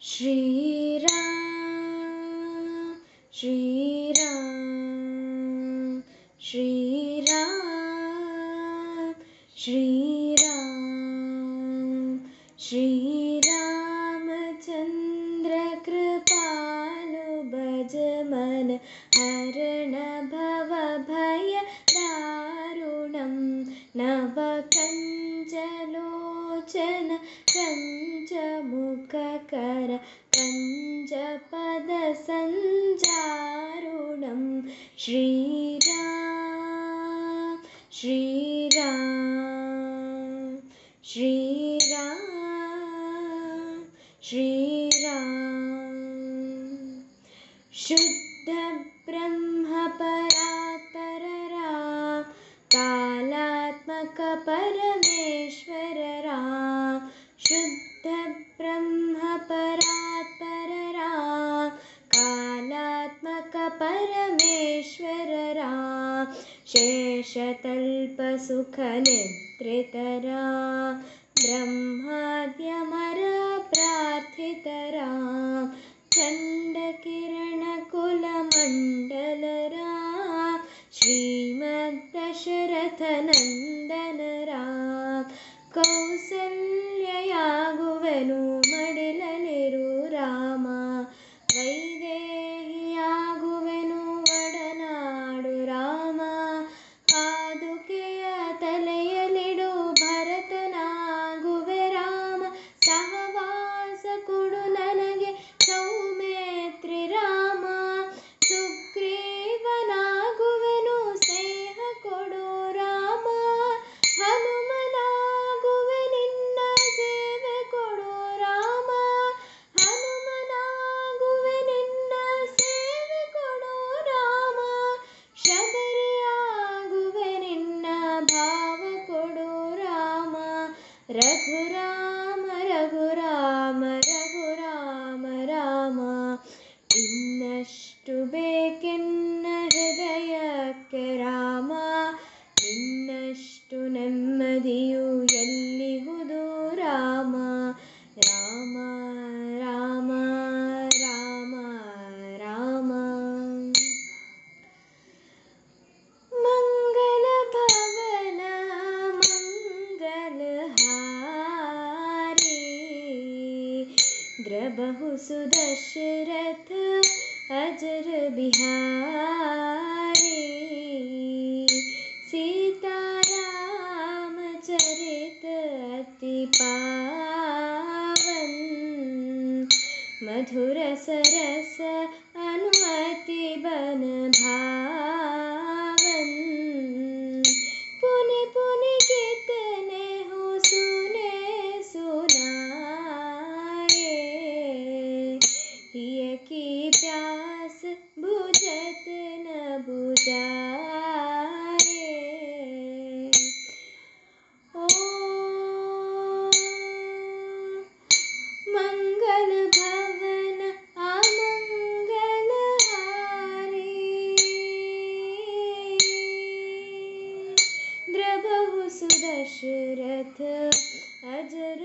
श्रीराम श्रीराम श्रीराम श्रीराम श्रीरामचन्द्रकृपालु भज मन हरण भवभय दारुणं नवकञ्चलोचन कञ्चमुखकर कञ्चपदसञ्जारुणं श्रीराम श्रीराम श्रीराम श्रीराम। शुद्धब्रह्मपरात्पररा कालात्मकपरमेश्वररा। शुद्धब्रह्मपरात्पररा कालात्मकपरमेश्वररा शेषतल्पसुखनिद्रितरा। ब्रह्माद्यमरप्रार्थितरा चण्डकिरणकुलमण्डलरा। श्रीमद्दशरथनन्दनरा ರಘುರಾಮ ರಘುರಾಮ ರಘುರಾಮ ರಾಮ ಇನ್ನಷ್ಟು ಬೇಕೆನ್ನ ಹೃದಯಕ್ಕೆ ರಾಮ ನಿನ್ನಷ್ಟು ನೆಮ್ಮದಿಯು द्रबहु सुदशरथ अजर बिहारी। सीतारामचरित अति पावन। मधुर सरस अनुमति बन भावन सुदशरथ अजर